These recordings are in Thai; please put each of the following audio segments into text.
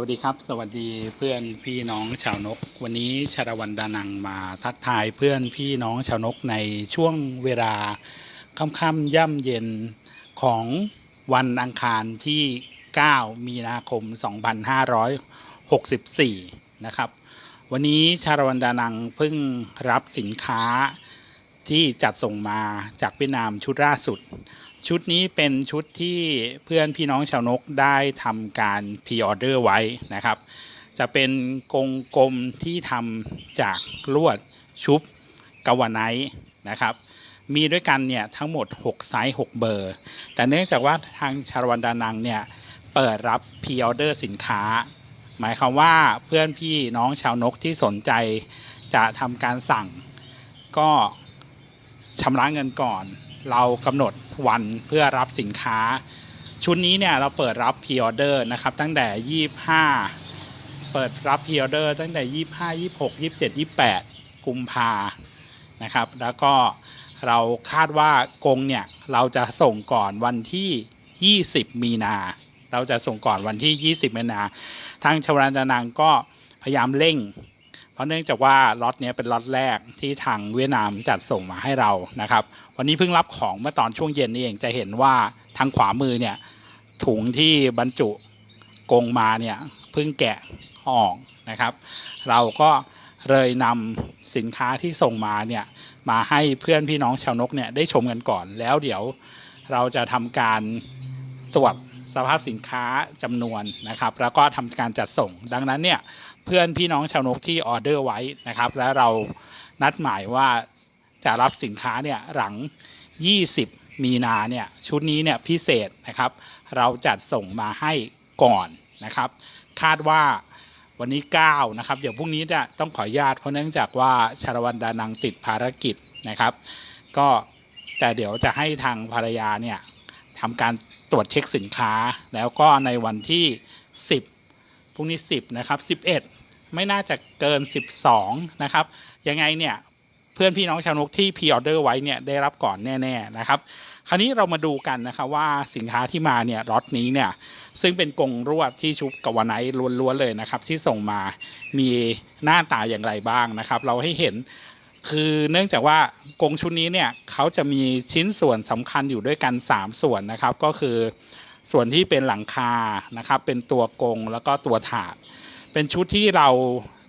วัสดีครับ สวัสดีเพื่อนพี่น้องชาวนก วันนี้ชาละวันดานังมาทักทายเพื่อนพี่น้องชาวนกในช่วงเวลาค่ำๆย่ำเย็นของวันอังคารที่ 9 มีนาคม 2564 นะครับ วันนี้ชาละวันดานังเพิ่งรับสินค้าที่จัดส่งมาจากเวียดนามชุดล่าสุด ชุดนี้เป็นชุดที่เพื่อนพี่น้องชาวนกได้ทำการพ r ออเดอร์ไว้นะครับ จะเป็นกรงกลมที่ทำจากลวดชุบกาวไนท์นะครับ มีด้วยกันเนี่ยทั้งหมด 6 ไซส์ 6 เบอร์ แต่เนื่องจากว่าทางชาลวันดานังเนี่ยเปิดรับพ r ออเดอร์สินค้า หมายความว่าเพื่อนพี่น้องชาวนกที่สนใจจะทำการสั่ง ก็ชำระเงินก่อน เรากำหนดวันเพื่อรับสินค้า ชุดนี้เนี่ยเราเปิดรับพ r ออเดอร์นะครับตั้งแต่ 25 เปิดรับพ r ออเดอร์ตั้งแต่ 25 26 27 28 กุมภานะครับ แล้วก็เราคาดว่ากงเนี่ยเราจะส่งก่อนวันที่ 20 มีนา เราจะส่งก่อนวันที่ 20 มีนา ทางชวรานดานังก็พยายามเร่ง เพราะเนื่องจากว่าล็อตนี้เป็นล็อตแรกที่ทางเวียดนามจัดส่งมาให้เรานะครับ วันนี้เพิ่งรับของเมื่อตอนช่วงเย็นนี่เองจะเห็นว่าทางขวามือเนี่ยถุงที่บรรจุกงมาเนี่ยเพิ่งแกะออกนะครับ เราก็เลยนำสินค้าที่ส่งมาเนี่ยมาให้เพื่อนพี่น้องชาวนกเนี่ยได้ชมกันก่อน แล้วเดี๋ยวเราจะทำการตรวจสภาพสินค้าจำนวนนะครับ แล้วก็ทำการจัดส่ง ดังนั้นเนี่ย เพื่อนพี่น้องชาวนกที่ออเดอร์ไว้นะครับ และเรานัดหมายว่าจะรับสินค้าเนี่ยหลัง 20 มีนาเนี่ยชุดนี้เนี่ยพิเศษนะครับ เราจัดส่งมาให้ก่อนนะครับ คาดว่าวันนี้ 9 นะครับ เดี๋ยวพรุ่งนี้จะต้องขออนุญาตเพราะเนื่องจากว่าชาลวันดานังติดภารกิจนะครับ ก็แต่เดี๋ยวจะให้ทางภรรยาเนี่ยทำการตรวจเช็คสินค้า แล้วก็ในวันที่ 10พรุ่งนี้ 10 นะครับ 11 ไม่น่าจะเกิน 12 นะครับ ยังไงเนี่ยเพื่อนพี่น้องชาวนกที่พ r ออเดอร์ไว้เนี่ยได้รับก่อนแน่ ๆนะครับ คราวนี้เรามาดูกันนะครับว่าสินค้าที่มาเนี่ยล็อตนี้เนี่ยซึ่งเป็นกรงรวดที่ชุบกับวนไนท์ล้วนๆเลยนะครับ ที่ส่งมามีหน้าตาอย่างไรบ้างนะครับ เราให้เห็นคือเนื่องจากว่ากรงชุดนี้เนี่ยเขาจะมีชิ้นส่วนสำคัญอยู่ด้วยกัน 3 ส่วนนะครับ ก็คือส่วนที่เป็นหลังคานะครับ เป็นตัวกรงแล้วก็ตัวถาด เป็นชุดที่เรา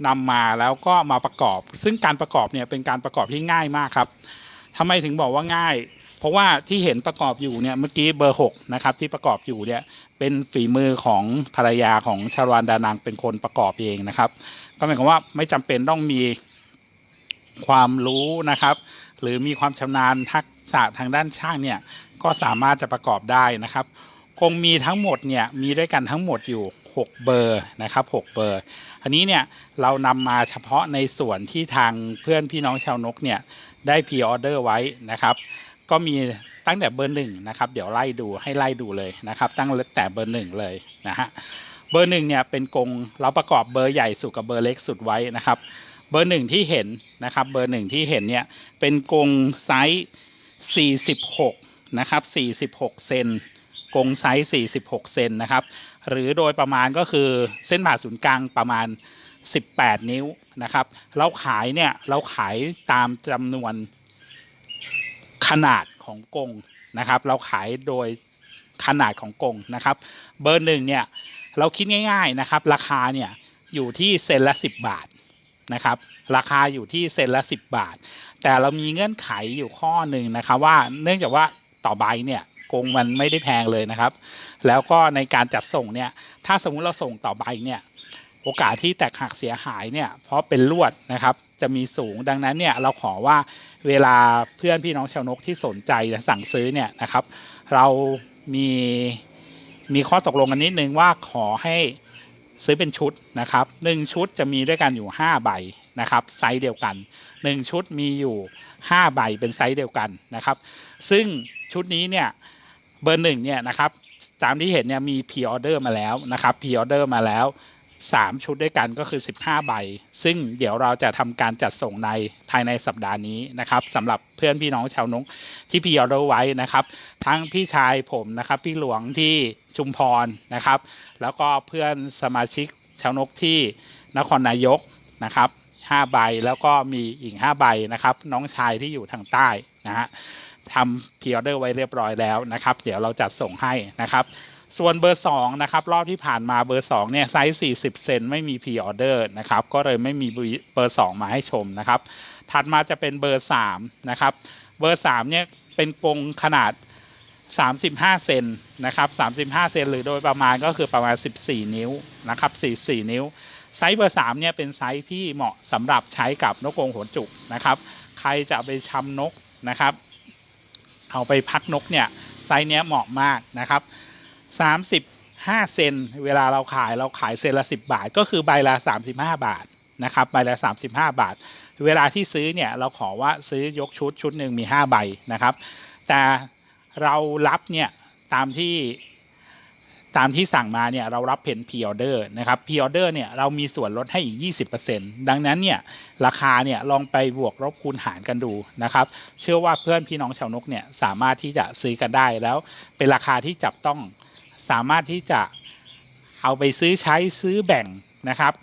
นำมาแล้วก็มาประกอบ ซึ่งการประกอบเนี่ยเป็นการประกอบที่ง่ายมากครับทำไมถึงบอกว่าง่าย เพราะว่าที่เห็นประกอบอยู่เนี่ยเมื่อกี้เบอร์หกนะครับที่ประกอบอยู่เนี่ยเป็นฝีมือของภรรยาของชาลวานดานังเป็นคนประกอบเองนะครับ ก็หมายความว่าไม่จำเป็นต้องมีความรู้นะครับ หรือมีความชำนาญทักษะทางด้านช่างเนี่ยก็สามารถจะประกอบได้นะครับ คงมีทั้งหมดเนี่ยมีด้วยกันทั้งหมดอยู่ 6 เบอร์นะครับ 6 เบอร์อันนี้เนี่ยเรานำมาเฉพาะในส่วนที่ทางเพื่อนพี่น้องชาวนกเนี่ยได้พ r ออเดอร์ไว้นะครับ ก็มีตั้งแต่เบอร์หนึ่งนะครับเดี๋ยวไล่ดูให้ไล่ดูเลยนะครับ ตั้งแต่เบอร์หนึ่งเลยนะฮะเบอร์หนึ่งเนี่ยเป็นกรงเราประกอบเบอร์ใหญ่สุดกับเบอร์เล็กสุดไว้นะครับ เบอร์หนึ่งที่เห็นนะครับ เบอร์หนึ่งที่เห็นเนี่ยเป็นกรงไซส์46นะครับ46เซน กงไซส์ 46 เซนนะครับ หรือโดยประมาณก็คือเส้นผ่าศูนย์กลางประมาณ 18 นิ้วนะครับ เราขายเนี่ยเราขายตามจำนวนขนาดของกงนะครับ เราขายโดยขนาดของกงนะครับ เบอร์หนึ่งเนี่ยเราคิดง่ายๆนะครับ ราคาเนี่ยอยู่ที่เซนละ 10 บาทนะครับ ราคาอยู่ที่เซนละ 10 บาท แต่เรามีเงื่อนไขอยู่ข้อหนึ่งนะครับว่าเนื่องจากว่าต่อใบเนี่ย กงมันไม่ได้แพงเลยนะครับ แล้วก็ในการจัดส่งเนี่ยถ้าสมมุติเราส่งต่อใบเนี่ยโอกาสที่แตกหักเสียหายเนี่ยเพราะเป็นลวดนะครับจะมีสูงดังนั้นเนี่ยเราขอว่าเวลาเพื่อนพี่น้องชาวนกที่สนใจสั่งซื้อเนี่ยนะครับ เรามีมีข้อตกลงกันนิดนึงว่าขอให้ซื้อเป็นชุดนะครับหนึ่งชุดจะมีด้วยกันอยู่ห้าใบนะครับไซส์เดียวกันหนึ่งชุดมีอยู่ห้าใบเป็นไซส์เดียวกันนะครับ ซึ่งชุดนี้เนี่ย เบอร์หนึ่งเนี่ยนะครับตามที่เห็นเนี่ยมีพ r ออเดอร์มาแล้วนะครับพ r ออเดอร์มาแล้ว 3 ชุดด้วยกันก็คือ 15 ใบ ซึ่งเดี๋ยวเราจะทำการจัดส่งในภายในสัปดาห์นี้นะครับสำหรับเพื่อนพี่น้องชาวนกที่พ r ออเดอร์ไว้นะครับ ทั้งพี่ชายผมนะครับ พี่หลวงที่ชุมพรนะครับ แล้วก็เพื่อนสมาชิกชาวนกที่นครนายกนะครับห้าใบแล้วก็มีอีกห้าใบนะครับ น้องชายที่อยู่ทางใต้นะฮะ ทำพรีออเดอร์ไว้เรียบร้อยแล้วนะครับ เดี๋ยวเราจัดส่งให้นะครับ ส่วนเบอร์สองนะครับรอบที่ผ่านมาเบอร์สองเนี่ยไซส์สี่สิบเซนไม่มีพรีออเดอร์นะครับ ก็เลยไม่มีเบอร์สองมาให้ชมนะครับ ถัดมาจะเป็นเบอร์สามนะครับ เบอร์สามเนี่ยเป็นกรงขนาด 35 เซนนะครับ35 เซนหรือโดยประมาณก็คือประมาณ 14 นิ้วนะครับ44 นิ้วไซส์เบอร์3เนี่ยเป็นไซส์ที่เหมาะสำหรับใช้กับนกกรงหัวจุกนะครับ ใครจะไปชำนกนะครับ เอาไปพักนกเนี่ยไซส์เนี้ยเหมาะมากนะครับ 35 เซนเวลาเราขายเราขายเซนละ 10 บาท ก็คือใบละ 35 บาทนะครับใบละ 35 บาท เวลาที่ซื้อเนี่ยเราขอว่าซื้อยกชุดชุดหนึ่งมี 5 ใบนะครับ แต่เรารับเนี่ยตามที่ ตามที่สั่งมาเนี่ยเรารับเพนพ r ออเดอร์นะครับพ r ออเดอร์เนี่ยเรามีส่วนลดให้อีก 20%ดังนั้นเนี่ยราคาเนี่ยลองไปบวกลบคูณหารกันดูนะครับ เชื่อว่าเพื่อนพี่น้องชาวนกเนี่ยสามารถที่จะซื้อกันได้แล้วเป็นราคาที่จับต้องสามารถที่จะเอาไปซื้อใช้ซื้อแบ่งนะครับ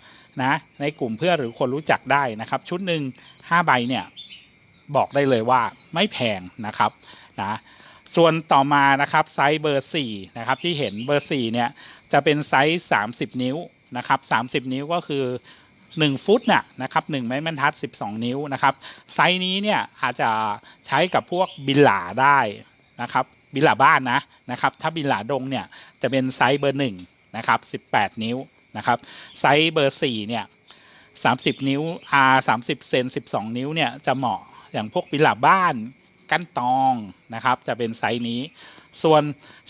นะในกลุ่มเพื่อนหรือคนรู้จักได้นะครับ ชุดหนึ่ง5ใบเนี่ยบอกได้เลยว่าไม่แพงนะครับนะ ส่วนต่อมานะครับไซส์เบอร์4นะครับที่เห็นเบอร์4เนี่ยจะเป็นไซส์ 30 นิ้วนะครับ30 นิ้วก็คือ 1 ฟุตน่ะนะครับ1ไม้บรรทัด 12 นิ้วนะครับไซส์นี้เนี่ยอาจจะใช้กับพวกบินหลาได้นะครับบินหลาบ้านนะนะครับถ้าบินหลาดงเนี่ยจะเป็นไซส์เบอร์1นะครับ18 นิ้วนะครับไซส์เบอร์4เนี่ย30 นิ้ว R 30 เซน 12 นิ้วเนี่ยจะเหมาะอย่างพวกบินหลาบ้าน กั้นตองนะครับ จะเป็นไซส์นี้ ส่วน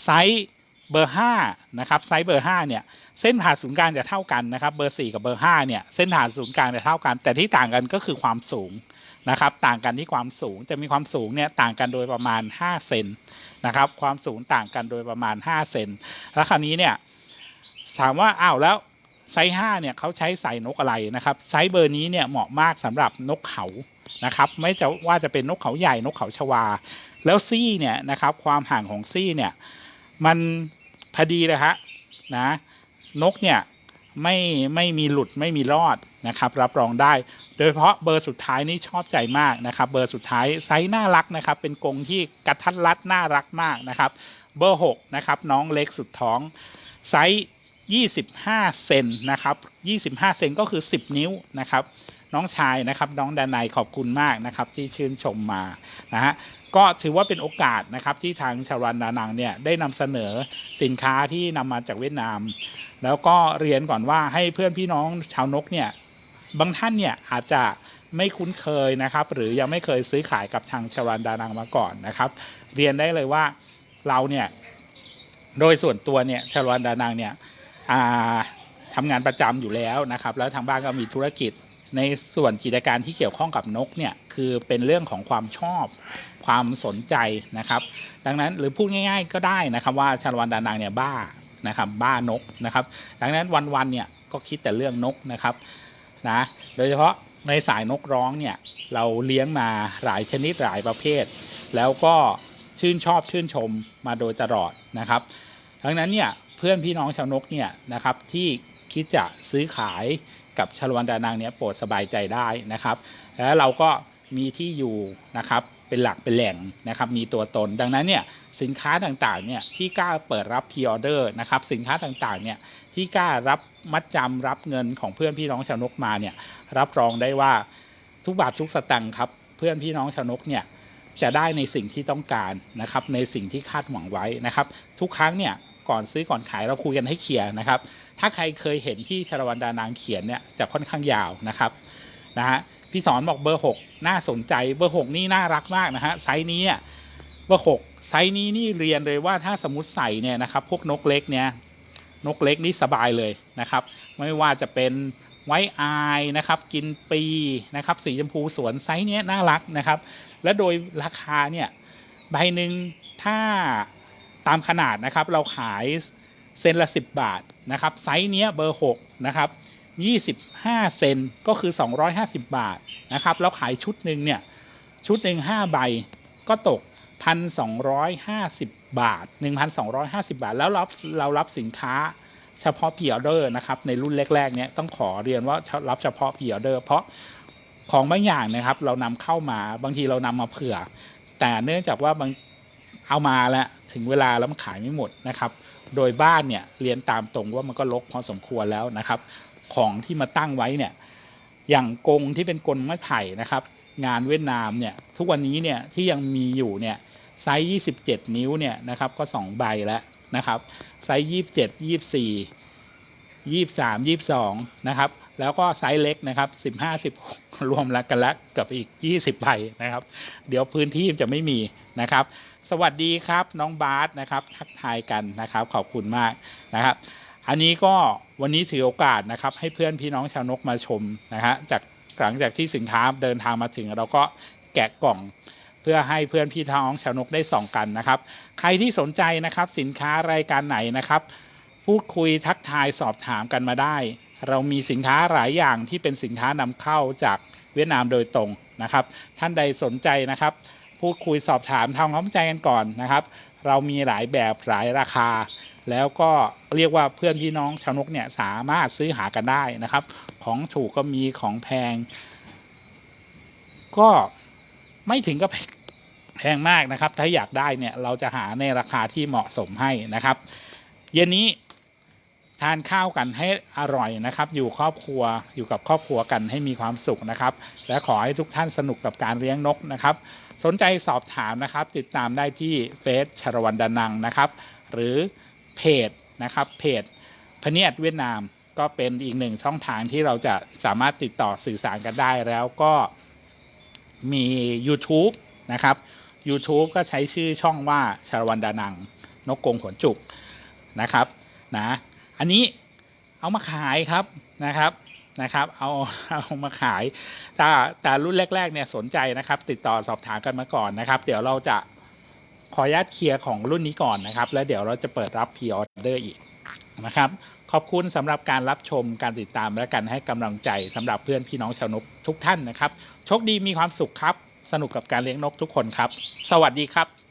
ไซส์เบอร์5นะครับไซส์เบอร์5เนี่ยเส้นผ่าศูนย์กลางจะเท่ากันนะครับ เบอร์ 4 กับเบอร์5เนี่ยเส้นผ่าศูนย์กลางจะเท่ากัน แต่ที่ต่างกันก็คือความสูงนะครับ ต่างกันที่ความสูงจะมีความสูงเนี่ยต่างกันโดยประมาณ5เซนนะครับ ความสูงต่างกันโดยประมาณ5เซนแล้วคราวนี้เนี่ยถามว่าอ้าวแล้วไซส์5เนี่ยเขาใช้ใส่นกอะไรนะครับ ไซส์เบอร์นี้เนี่ยเหมาะมากสำหรับนกเขา นะครับไม่จะว่าจะเป็นนกเขาใหญ่นกเขาชวา แล้วซี่เนี่ยนะครับความห่างของซี่เนี่ยมันพอดีเลยฮะนะนกเนี่ยไม่ไม่มีหลุดไม่มีรอดนะครับ รับรองได้ โดยเฉพาะเบอร์สุดท้ายนี่ชอบใจมากนะครับ เบอร์สุดท้ายไซส์น่ารักนะครับ เป็นกรงที่กระทัดรัดน่ารักมากนะครับ เบอร์6นะครับน้องเล็กสุดท้องไซส์25 เซนนะครับ 25 เซนก็คือ 10 นิ้วนะครับ น้องชายนะครับ น้องดานายขอบคุณมากนะครับ ที่ชื่นชมมานะฮะก็ถือว่าเป็นโอกาสนะครับที่ทางชาวรันดานังเนี่ยได้นำเสนอสินค้าที่นำมาจากเวียดนาม แล้วก็เรียนก่อนว่าให้เพื่อนพี่น้องชาวนกเนี่ยบางท่านเนี่ยอาจจะไม่คุ้นเคยนะครับ หรือยังไม่เคยซื้อขายกับทางชาวรันดานังมาก่อนนะครับ เรียนได้เลยว่าเราเนี่ยโดยส่วนตัวเนี่ยชาวรันดานังเนี่ยทำงานประจำอยู่แล้วนะครับ แล้วทางบ้านก็มีธุรกิจ ในส่วนกิจการที่เกี่ยวข้องกับนกเนี่ยคือเป็นเรื่องของความชอบความสนใจนะครับ ดังนั้นหรือพูดง่าย ๆ ก็ได้นะครับว่าชาลวันดานางเนี่ยบ้านะครับบ้านกนะครับ ดังนั้นวันๆเนี่ยก็คิดแต่เรื่องนกนะครับนะโดยเฉพาะในสายนกร้องเนี่ยเราเลี้ยงมาหลายชนิดหลายประเภท แล้วก็ชื่นชอบชื่นชมมาโดยตลอดนะครับ ดังนั้นเนี่ยเพื่อนพี่น้องชาวนกเนี่ยนะครับที่คิดจะซื้อขาย กับชาลวันดานางเนี่ยโปรดสบายใจได้นะครับ แล้วเราก็มีที่อยู่นะครับเป็นหลักเป็นแหล่งนะครับมีตัวตน ดังนั้นเนี่ยสินค้าต่างๆเนี่ยที่กล้าเปิดรับพิออเดอร์นะครับสินค้าต่างๆเนี่ยที่กล้ารับมัดจำรับเงินของเพื่อนพี่น้องชาวนกมาเนี่ยรับรองได้ว่าทุกบาททุกสตังค์ครับเพื่อนพี่น้องชาวนกเนี่ยจะได้ในสิ่งที่ต้องการนะครับในสิ่งที่คาดหวังไว้นะครับ ทุกครั้งเนี่ยก่อนซื้อก่อนขายเราคุยกันให้เคลียร์นะครับ ถ้าใครเคยเห็นที่ชาลวันดานางเขียนเนี่ยจะค่อนข้างยาวนะครับนะฮะพี่สอนบอกเบอร์หกน่าสนใจเบอร์หกนี่น่ารักมากนะฮะไซส์นี้เบอร์หกไซส์นี้นี่เรียนเลยว่าถ้าสมมติใส่เนี่ยนะครับพวกนกเล็กเนี่ยนกเล็กนี่สบายเลยนะครับ ไม่ว่าจะเป็นไว้อายนะครับ กินปีนะครับสีชมพูสวนไซส์นี้น่ารักนะครับ และโดยราคาเนี่ยใบหนึ่งถ้าตามขนาดนะครับ เราขาย เซนละ10บาทนะครับไซส์เนี้ยเบอร์6นะครับ25เซนก็คือ250บาทนะครับแล้วขายชุดหนึ่งเนี่ยชุดหนึ่ง5ใบก็ตกพันสองร้อยห้าสิบบาทหนึ่งพันสองร้อยห้าสิบาท แล้วเราเรารับสินค้าเฉพาะพีออเดอร์นะครับในรุ่นแรกๆเนี่ยต้องขอเรียนว่ารับเฉพาะพีออเดอร์เพราะของบางอย่างนะครับ เรานำเข้ามาบางทีเรานำมาเผื่อ แต่เนื่องจากว่าบางเอามาแล้วถึงเวลาแล้วมันขายไม่หมดนะครับ โดยบ้านเนี่ยเรียนตามตรงว่ามันก็ลกพอสมควรแล้วนะครับ ของที่มาตั้งไว้เนี่ยอย่างกรงที่เป็นกรงไม้ไผ่นะครับ งานเวียดนามเนี่ยทุกวันนี้เนี่ยที่ยังมีอยู่เนี่ยไซส์ 27 นิ้วเนี่ยนะครับก็สองใบแล้วนะครับไซส์ 27 24 23 22 นะครับ แล้วก็ไซส์เล็กนะครับ 15 16 รวมแล้วกันล้วกับอีก 20 ใบนะครับ เดี๋ยวพื้นที่จะไม่มีนะครับ สวัสดีครับน้องบาสนะครับ ทักทายกันนะครับ ขอบคุณมากนะครับ อันนี้ก็วันนี้ถือโอกาสนะครับ ให้เพื่อนพี่น้องชาวนกมาชมนะฮะจากหลังจากที่สินค้าเดินทางมาถึง เราก็แกะกล่องเพื่อให้เพื่อนพี่น้องชาวนกได้ส่องกันนะครับ ใครที่สนใจนะครับสินค้ารายการไหนนะครับ พูดคุยทักทายสอบถามกันมาได้ เรามีสินค้าหลายอย่างที่เป็นสินค้านำเข้าจากเวียดนามโดยตรงนะครับ ท่านใดสนใจนะครับ พูดคุยสอบถามทำความเข้าใจกันก่อนนะครับ เรามีหลายแบบหลายราคา แล้วก็เรียกว่าเพื่อนพี่น้องชาวนกเนี่ยสามารถซื้อหากันได้นะครับ ของถูกก็มีของแพง ก็ไม่ถึงกับแพงมากนะครับ ถ้าอยากได้เนี่ยเราจะหาในราคาที่เหมาะสมให้นะครับ เย็นนี้ทานข้าวกันให้อร่อยนะครับ อยู่ครอบครัวอยู่กับครอบครัวกันให้มีความสุขนะครับ และขอให้ทุกท่านสนุกกับการเลี้ยงนกนะครับ สนใจสอบถามนะครับ ติดตามได้ที่เฟซชรวันดานังนะครับ หรือเพจนะครับเพจพเนียดเวียดนามก็เป็นอีกหนึ่งช่องทางที่เราจะสามารถติดต่อสื่อสารกันได้แล้วก็มี YouTube นะครับ YouTube ก็ใช้ชื่อช่องว่าชรวันดานัง นกกงขนจุกนะครับนะอันนี้เอามาขายครับนะครับ นะครับ เอาเอามาขาย แต่แต่รุ่นแรก ๆ เนี่ยสนใจนะครับ ติดต่อสอบถามกันมาก่อนนะครับ เดี๋ยวเราจะขออนุญาตเคลียร์ของรุ่นนี้ก่อนนะครับ แล้วเดี๋ยวเราจะเปิดรับพ r ออเดอร์อีกนะครับ ขอบคุณสำหรับการรับชมการติดตามและการให้กำลังใจสำหรับเพื่อนพี่น้องชาวนกทุกท่านนะครับโชคดีมีความสุขครับ สนุกกับการเลี้ยงนกทุกคนครับ สวัสดีครับ